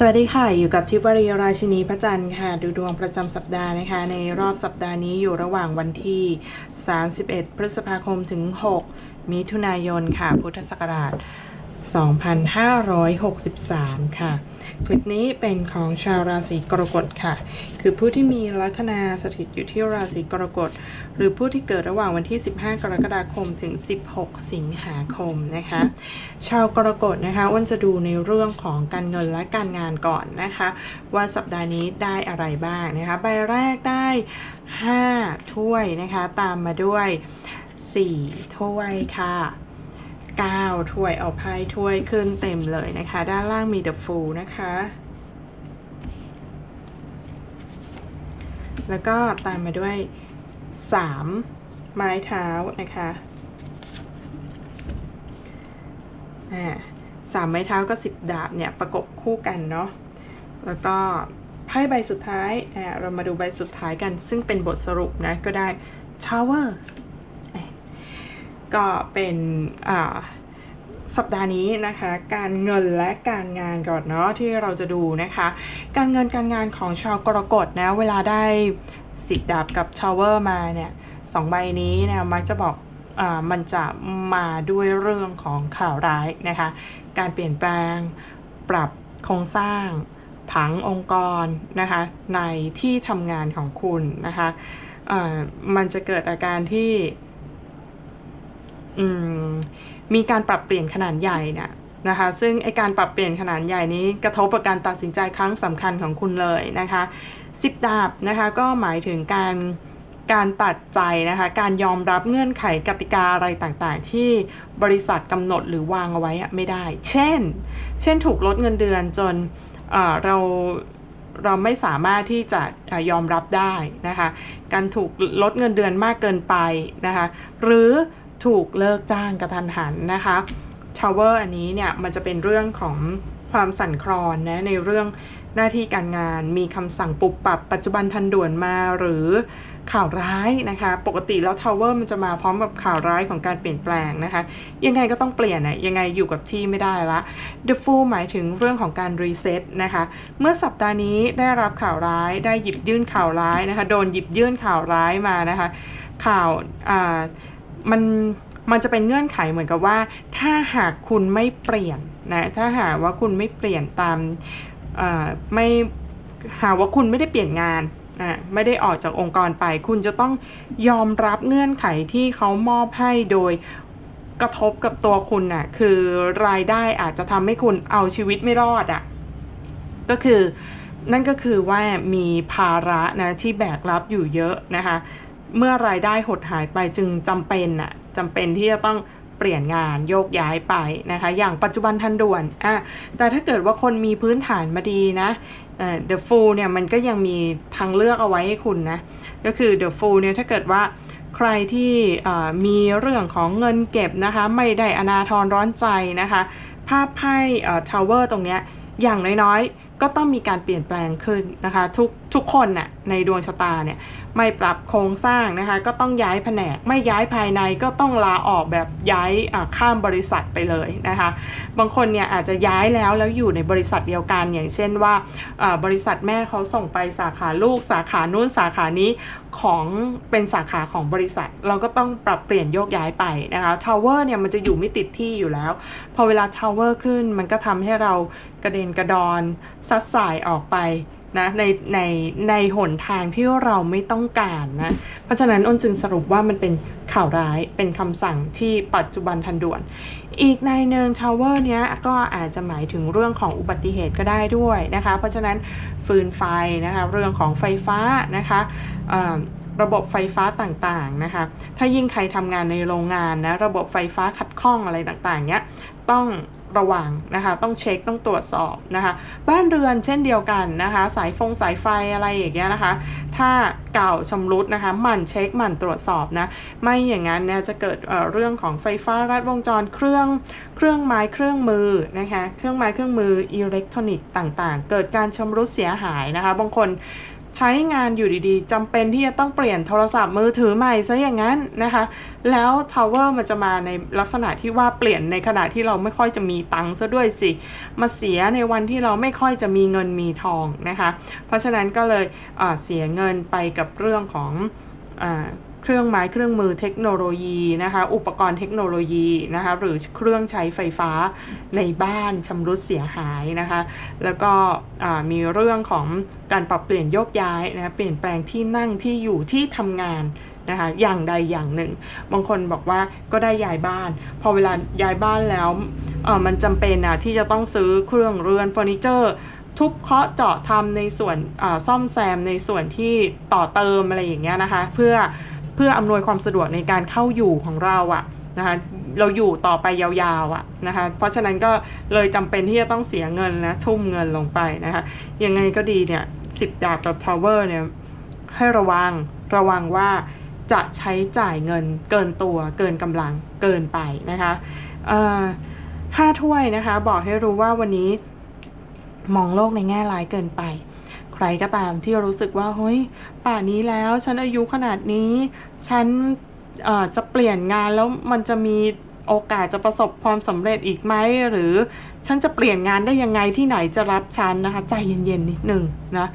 สวัสดีค่ะ อยู่กับทิพย์วรีราชินีพระจันทร์ค่ะ ดูดวงประจำสัปดาห์นะคะ ในรอบสัปดาห์นี้อยู่ระหว่างวันที่ 31 พฤษภาคมถึง 6 มิถุนายนค่ะ พุทธศักราช 2563 ค่ะ คลิปนี้เป็นของชาวราศีกรกฎค่ะ คือผู้ที่มีลัคนาสถิตอยู่ที่ราศีกรกฎ หรือผู้ที่เกิดระหว่างวันที่ 15 กรกฎาคมถึง 16 สิงหาคมนะคะ ชาวกรกฎนะคะอ้วนจะดูในเรื่องของการเงินและการงานก่อนนะคะ ว่าสัปดาห์นี้ได้อะไรบ้างนะคะ ใบแรกได้ 5 ถ้วยนะคะ ตามมาด้วย 4 ถ้วยค่ะ 9 ถ้วยเอาไพ่ถ้วยขึ้นเต็มเลยนะคะ ด้านล่างมี The Fool นะคะ แล้วก็ตามมาด้วย 3 ไม้เท้านะคะอ่าสามไม้เท้าก็สิบดาบเนี่ย ประกบคู่กันเนาะ แล้วก็ไพ่ใบสุดท้ายอ่าเรามาดูใบสุดท้ายกัน ซึ่งเป็นบทสรุปนะ ก็ได้ Tower ก็เป็นอ่าสัปดาห์นี้นะคะการเงินและการงานก่อนเนาะที่เราจะดูนะคะ การเงินการงานของชาวกรกฎนะเวลาได้สิบดาบกับชาวเวอร์มาเนี่ยสองใบนี้เนี่ยมักจะบอกอามันจะมาด้วยเรื่องของข่าวร้ายนะคะ การเปลี่ยนแปลงปรับโครงสร้างผังองค์กรนะคะในที่ทำงานของคุณนะคะอ่ามันจะเกิดอาการที่ มมีการปรับเปลี่ยนขนาดใหญ่เนี่ยนะคะ ซึ่งไอการปรับเปลี่ยนขนาดใหญ่นี้กระทบกับการตัดสินใจครั้งสำคัญของคุณเลยนะคะสิบดาบนะคะก็หมายถึงการการตัดใจนะคะ การยอมรับเงื่อนไขกติกาอะไรต่างๆ ที่บริษัทกำหนดหรือวางเอาไว้ไม่ได้ เช่น เช่นถูกลดเงินเดือนจนเเราเราไม่สามารถที่จะอยอมรับได้นะคะ การถูกลดเงินเดือนมากเกินไปนะคะ หรือ ถูกเลิกจ้างกระทันหันนะคะชาวเวอร์อันนี้เนี่ยมันจะเป็นเรื่องของความสั่นคลอนนะในเรื่องหน้าที่การงานมีคำสั่งปุบปรับปัจจุบันทันด่วนมาหรือข่าวร้ายนะคะ ปกติแล้วทาวเวอร์มันจะมาพร้อมกับข่าวร้ายของการเปลี่ยนแปลงนะคะ ยังไงก็ต้องเปลี่ยนนะยังไงอยู่กับที่ไม่ได้ละ The Fool หมายถึงเรื่องของการรีเซ็ตนะคะ เมื่อสัปดาห์นี้ได้รับข่าวร้ายได้หยิบยื่นข่าวร้ายนะคะ โดนหยิบยื่นข่าวร้ายมานะคะ ข่าวอ่า มันมันจะเป็นเงื่อนไขเหมือนกับว่า ถ้าหากคุณไม่เปลี่ยนนะถ้าหากว่าคุณไม่เปลี่ยนตามไม่หากว่าคุณไม่ได้เปลี่ยนงานอะไม่ได้ออกจากองค์กรไป คุณจะต้องยอมรับเงื่อนไขที่เขามอบให้โดยกระทบกับตัวคุณน่ะคือรายได้อาจจะทำให้คุณเอาชีวิตไม่รอดอะก็คือนั่นก็คือว่ามีภาระนะที่แบกรับอยู่เยอะนะคะ เมื่อรายได้หดหายไปจึงจำเป็นน่ะจำเป็นที่จะต้องเปลี่ยนงานโยกย้ายไปนะคะ อย่างปัจจุบันทันด่วนอะแต่ถ้าเกิดว่าคนมีพื้นฐานมาดีนะเอ่อ The Fool เนี่ยมันก็ยังมีทางเลือกเอาไว้ให้คุณนะ ก็คือ The Fool เนี่ยถ้าเกิดว่าใครที่มีเรื่องของเงินเก็บนะคะ ไม่ได้อนาทรร้อนใจนะคะ ภาพไพ่ทาวเวอร์ตรงเนี้ยอย่างน้อยๆ ก็ต้องมีการเปลี่ยนแปลงขึ้นนะคะทุกทุกคนน่ะในดวงชะตาเนี่ยไม่ปรับโครงสร้างนะคะก็ต้องย้ายแผนกไม่ย้ายภายในก็ต้องลาออกแบบย้ายข้ามบริษัทไปเลยนะคะบางคนเนี่ยอาจจะย้ายแล้วแล้วอยู่ในบริษัทเดียวกัน อย่างเช่นว่าบริษัทแม่เขาส่งไปสาขาลูกสาขานู้นสาขานี้ของเป็นสาขาของบริษัท เราก็ต้องปรับเปลี่ยนโยกย้ายไปนะคะทาวเวอร์เนี่ยมันจะอยู่ไม่ติดที่อยู่แล้ว พอเวลาทาวเวอร์ขึ้นมันก็ทำให้เรากระเด็นกระดอนซัดสายออกไปนะในในในหนทางที่เราไม่ต้องการนะเพราะฉะนั้นอ้นจึงสรุปว่ามันเป็นข่าวร้ายเป็นคำสั่งที่ปัจจุบันทันด่วนอีกในหนึ่งทาวเวอร์เนี้ยก็อาจจะหมายถึงเรื่องของอุบัติเหตุก็ได้ด้วยนะคะ เพราะฉะนั้นฟืนไฟนะคะเรื่องของไฟฟ้านะคะระบบไฟฟ้าต่างๆนะคะ ถ้ายิ่งใครทำงานในโรงงานนะ ระบบไฟฟ้าขัดข้องอะไรต่างๆ เนี้ย ต้องระวังนะคะ ต้องเช็ค ต้องตรวจสอบนะคะ บ้านเรือนเช่นเดียวกันนะคะ สายฟงสายไฟอะไรอย่างเงี้ยนะคะ ถ้าเก่าชำรุดนะคะหมั่นเช็คหมั่นตรวจสอบนะไม่อย่างนั้นเนี่ยจะเกิดเเรื่องของไฟฟ้ารัดวงจรเครื่องเครื่องไม้เครื่องมือนะคะเครื่องไม้เครื่องมืออิเล็กทรอนิกส์ต่างๆ เกิดการชำรุดเสียหายนะคะบางคน ใช้งานอยู่ดีๆจำเป็นที่จะต้องเปลี่ยนโทรศัพท์มือถือใหม่ซะอย่างนั้นนะคะ แล้วทาวเวอร์มันจะมาในลักษณะที่ว่าเปลี่ยนในขณะที่เราไม่ค่อยจะมีตังค์ซะด้วยสิ มาเสียในวันที่เราไม่ค่อยจะมีเงินมีทองนะคะ เพราะฉะนั้นก็เลยเสียเงินไปกับเรื่องของ เครื่องไม้เครื่องมือเทคโนโลยีนะคะ อุปกรณ์เทคโนโลยีนะคะหรือเครื่องใช้ไฟฟ้าในบ้านชำรุดเสียหายนะคะ แล้วก็มีเรื่องของการปรับเปลี่ยนโยกย้ายนะคะเปลี่ยนแปลงที่นั่งที่อยู่ที่ทำงานนะคะอย่างใดอย่างหนึ่ง บางคนบอกว่าก็ได้ย้ายบ้าน พอเวลาย้ายบ้านแล้วมันจำเป็นนะที่จะต้องซื้อเครื่องเรือนเฟอร์นิเจอร์ ทุบเคาะเจาะทำในส่วนซ่อมแซมในส่วนที่ต่อเติมอะไรอย่างเงี้ยนะคะ เพื่อ เพื่ออำนวยความสะดวกในการเข้าอยู่ของเราอะนะคะเราอยู่ต่อไปยาวๆอะนะคะเพราะฉะนั้นก็เลยจำเป็นที่จะต้องเสียเงินนะทุ่มเงินลงไปนะคะยังไงก็ดีเนี่ยสิบดาบกับทาวเวอร์เนี่ยให้ระวังระวังว่าจะใช้จ่ายเงินเกินตัวเกินกำลังเกินไปนะคะห้าถ้วยนะคะ บอกให้รู้ว่าวันนี้มองโลกในแง่ร้ายเกินไป ใครก็ตามที่รู้สึกว่าเฮ้ยป่านี้แล้วฉันอายุขนาดนี้ ฉันจะเปลี่ยนงานแล้วมันจะมีโอกาสจะประสบความสำเร็จอีกไหมหรือฉันจะเปลี่ยนงานได้ยังไงที่ไหนจะรับฉันนะคะ ใจเย็นๆนิดหนึ่งนะ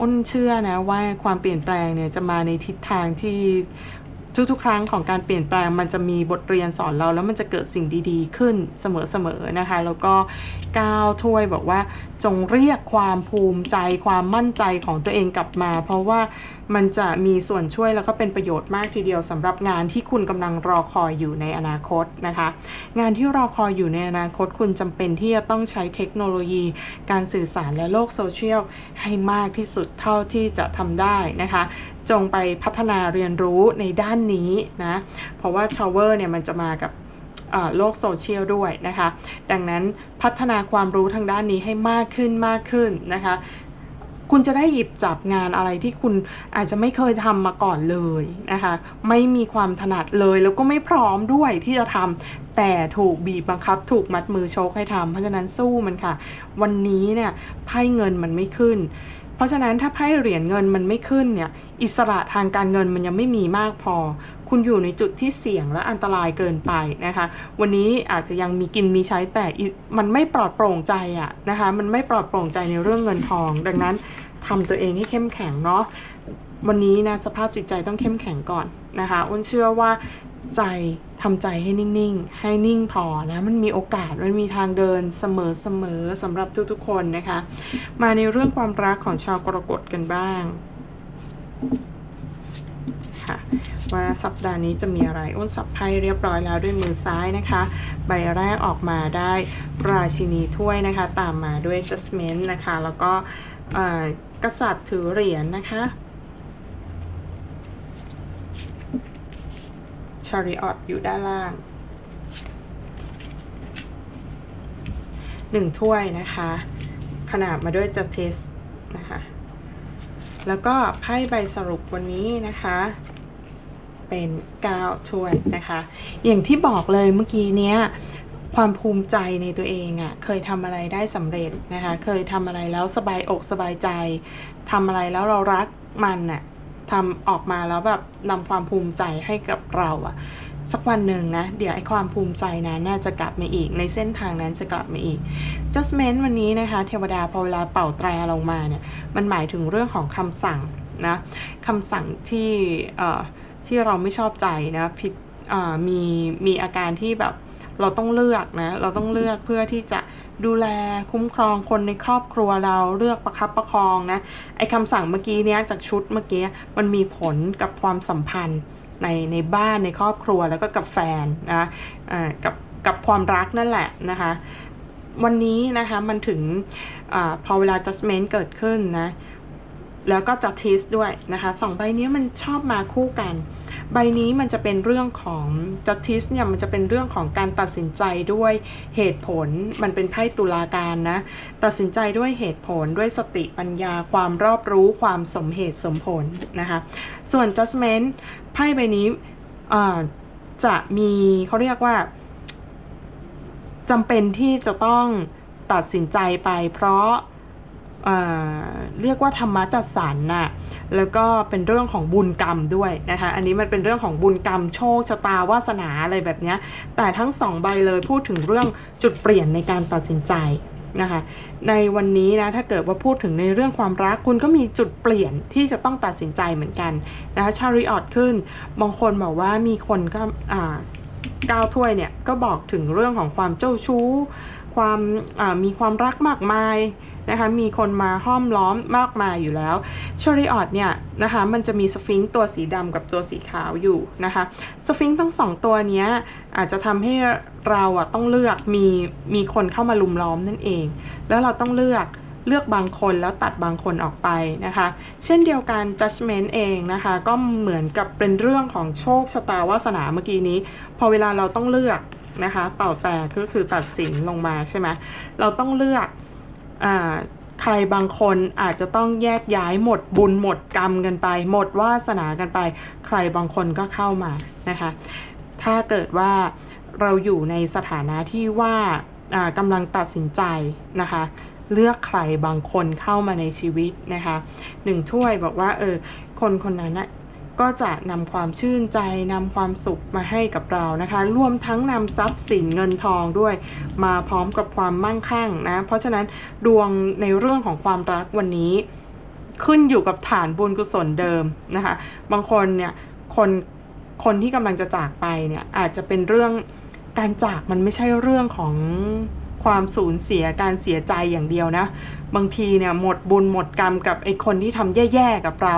อ้นเชื่อนะว่าความเปลี่ยนแปลงเนี่ยจะมาในทิศทางที่ ทุกๆ ครั้งของการเปลี่ยนแปลงมันจะมีบทเรียนสอนเรา แล้วมันจะเกิดสิ่งดีๆ ขึ้นเสมอๆนะคะ แล้วก็ก้าวถ้วยบอกว่าจงเรียกความภูมิใจความมั่นใจของตัวเองกลับมา เพราะว่า มันจะมีส่วนช่วยแล้วก็เป็นประโยชน์มากทีเดียวสำหรับงานที่คุณกำลังรอคอยอยู่ในอนาคตนะคะ งานที่รอคอยอยู่ในอนาคตคุณจำเป็นที่จะต้องใช้เทคโนโลยี การสื่อสารและโลกโซเชียลให้มากที่สุดเท่าที่จะทำได้นะคะ จงไปพัฒนาเรียนรู้ในด้านนี้นะ เพราะว่า Tower เนี่ยมันจะมากับโลกโซเชียลด้วยนะคะ ดังนั้นพัฒนาความรู้ทางด้านนี้ให้มากขึ้นมากขึ้นนะคะ คุณจะได้หยิบจับงานอะไรที่คุณอาจจะไม่เคยทำมาก่อนเลยนะคะ ไม่มีความถนัดเลยแล้วก็ไม่พร้อมด้วยที่จะทำแต่ถูกบีบบังคับ ถูกมัดมือโชกให้ทำเพราะฉะนั้นสู้มันค่ะ วันนี้เนี่ยไพ่เงินมันไม่ขึ้น เพราะฉะนั้นถ้าไพ่เหรียญเงินมันไม่ขึ้นเนี่ยอิสระทางการเงินมันยังไม่มีมากพอ คุณอยู่ในจุดที่เสี่ยงและอันตรายเกินไปนะคะ วันนี้อาจจะยังมีกินมีใช้แต่มันไม่ปลอดโปร่งใจอะนะคะ มันไม่ปลอดโปร่งใจในเรื่องเงินทอง ดังนั้นทำตัวเองให้เข้มแข็งเนาะวันนี้นะสภาพจิตใจต้องเข้มแข็งก่อนนะคะ อ้นเชื่อว่า ใจทำใจให้นิ่งๆ ให้นิ่งพอนะ มันมีโอกาส มันมีทางเดินเสมอๆสำหรับทุกๆคนนะคะ มาในเรื่องความรักของชาวกรกฎกันบ้างค่ะว่าสัปดาห์นี้จะมีอะไรอ้นสับไพ่เรียบร้อยแล้วด้วยมือซ้ายนะคะ ใบแรกออกมาได้ราชินีถ้วยนะคะ ตามมาด้วย Judgment นะคะ แล้วก็กษัตริย์ถือเหรียญนะคะ Chariot อยู่ด้านล่างหนึ่งถ้วยนะคะ ขนาบมาด้วย Justice นะคะ แล้วก็ไพ่ใบสรุปวันนี้นะคะ เป็น9ถ้วยนะคะ อย่างที่บอกเลยเมื่อกี้เนี้ยความภูมิใจในตัวเองอะ่ะ เคยทำอะไรได้สำเร็จนะคะ เคยทำอะไรแล้วสบายอกสบายใจทำอะไรแล้วเรารักมันน่ะ ทำออกมาแล้วแบบนำความภูมิใจให้กับเราอะสักวันหนึ่งนะ เดี๋ยวไอ้ความภูมิใจนั้นน่าจะกลับมาอีก ในเส้นทางนั้นจะกลับมาอีก judgment วันนี้นะคะ เทวดาพอเวลาเป่าแตรลงมาเนี่ย มันหมายถึงเรื่องของคำสั่งนะคำสั่งที่เอ่อที่เราไม่ชอบใจนะผิดอ่ามีมีอาการที่แบบ เราต้องเลือกนะ เราต้องเลือกเพื่อที่จะดูแลคุ้มครองคนในครอบครัวเราเลือกประคับประคองนะ ไอ้คำสั่งเมื่อกี้เนี้ยจากชุดเมื่อกี้มันมีผลกับความสัมพันธ์ในในบ้านในครอบครัวแล้วก็กับแฟนนะอ่ากับกับความรักนั่นแหละนะคะ วันนี้นะคะมันถึงอพอเวลา judgment เกิดขึ้นนะ แล้วก็ justice ด้วยนะคะสองใบนี้มันชอบมาคู่กัน ใบนี้มันจะเป็นเรื่องของ justice เนี่ยมันจะเป็นเรื่องของการตัดสินใจด้วยเหตุผล มันเป็นไพ่ตุลาการนะ ตัดสินใจด้วยเหตุผลด้วยสติปัญญาความรอบรู้ความสมเหตุสมผลนะคะ ส่วน judgment ไพ่ใบนี้จะมีเขาเรียกว่าจำเป็นที่จะต้องตัดสินใจไปเพราะ เรียกว่าธรรมะจัดสรรน่ะ แล้วก็เป็นเรื่องของบุญกรรมด้วยนะคะ อันนี้มันเป็นเรื่องของบุญกรรมโชคชะตาวาสนาอะไรแบบนี้ แต่ทั้งสองใบเลยพูดถึงเรื่องจุดเปลี่ยนในการตัดสินใจนะคะ ในวันนี้นะ ถ้าเกิดว่าพูดถึงในเรื่องความรัก คุณก็มีจุดเปลี่ยนที่จะต้องตัดสินใจเหมือนกันนะคะชาริออตขึ้น บางคนบอกว่ามีคนก็อ่าก้าวถ้วยเนี่ยก็บอกถึงเรื่องของความเจ้าชู้ ความมีความรักมากมายนะคะมีคนมาห้อมล้อมมากมายอยู่แล้วชาริออตเนี่ยนะคะมันจะมีสฟิงค์ตัวสีดำกับตัวสีขาวอยู่นะคะสฟิงค์ทั้งสองตัวนี้อาจจะทำให้เราอะต้องเลือกมีมีคนเข้ามาลุมล้อมนั่นเอง แล้วเราต้องเลือกเลือกบางคนแล้วตัดบางคนออกไปนะคะ เช่นเดียวกัน judgment เองนะคะ ก็เหมือนกับเป็นเรื่องของโชคชะตาวาสนาเมื่อกี้นี้ พอเวลาเราต้องเลือก นะคะ เป่าแตกก็คือตัดสินลงมาใช่ไหมเราต้องเลือกอ่าใครบางคนอาจจะต้องแยกย้ายหมดบุญหมดกรรมกันไป หมดวาสนากันไป ใครบางคนก็เข้ามานะคะ ถ้าเกิดว่าเราอยู่ในสถานะที่ว่าอ่ากำลังตัดสินใจนะคะ เลือกใครบางคนเข้ามาในชีวิตนะคะหนึ่งถ้วยบอกว่าเออคนคนนั้นนะ ก็จะนำความชื่นใจนำความสุขมาให้กับเรานะคะรวมทั้งนำทรัพย์สินเงินทองด้วย มาพร้อมกับความมั่งคั่งนะ เพราะฉะนั้นดวงในเรื่องของความรักวันนี้ ขึ้นอยู่กับฐานบุญกุศลเดิมนะคะ บางคนเนี่ยคนคนที่กำลังจะจากไปเนี่ยอาจจะเป็นเรื่องการจากมันไม่ใช่เรื่องของ ความสูญเสียการเสียใจอย่างเดียวนะ บางทีเนี่ยหมดบุญหมดกรรมกับไอ้คนที่ทำแย่ๆกับเรา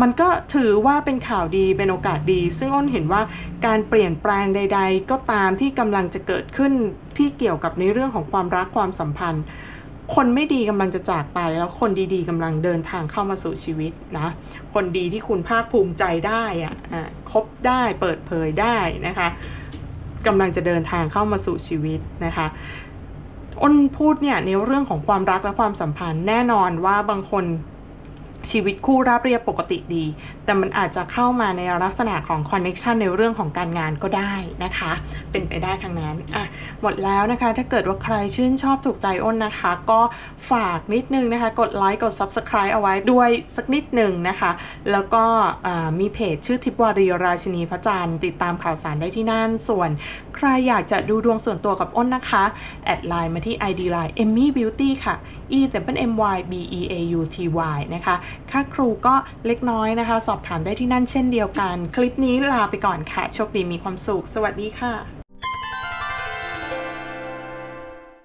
มันก็ถือว่าเป็นข่าวดีเป็นโอกาสดี ซึ่งอ้นเห็นว่าการเปลี่ยนแปลงใด ๆ ก็ตามที่กำลังจะเกิดขึ้นที่เกี่ยวกับในเรื่องของความรักความสัมพันธ์ คนไม่ดีกำลังจะจากไปแล้วคนดีๆกำลังเดินทางเข้ามาสู่ชีวิตนะ คนดีที่คุณภาคภูมิใจได้อะอะคบได้เปิดเผยได้นะคะกำลังจะเดินทางเข้ามาสู่ชีวิตนะคะ อ้นพูดเนี่ยในเรื่องของความรักและความสัมพันธ์แน่นอนว่าบางคน ชีวิตคู่ราบเรียบปกติดี แต่มันอาจจะเข้ามาในลักษณะของคอนเน็ชันในเรื่องของการงานก็ได้นะคะ เป็นไปได้ทั้งนั้นอะหมดแล้วนะคะ ถ้าเกิดว่าใครชื่นชอบถูกใจอ้นนะคะ ก็ฝากนิดนึงนะคะ กดไลค์กด Subscribe เอาไว้ด้วยสักนิดหนึ่งนะคะ แล้วก็มีเพจชื่อทิพวารีราชินีพระจันทร์ติดตามข่าวสารได้ที่นั่น ส่วนใครอยากจะดูดวงส่วนตัวกับอ้นนะคะแอดไลน์มาที่ ID Line Emmy Beauty ค่ะ E แต่เป็น M Y B E A U T Y นะคะค่าครูก็เล็กน้อยนะคะ สอบถามได้ที่นั่นเช่นเดียวกัน คลิปนี้ลาไปก่อนค่ะ โชคดีมีความสุข สวัสดีค่ะ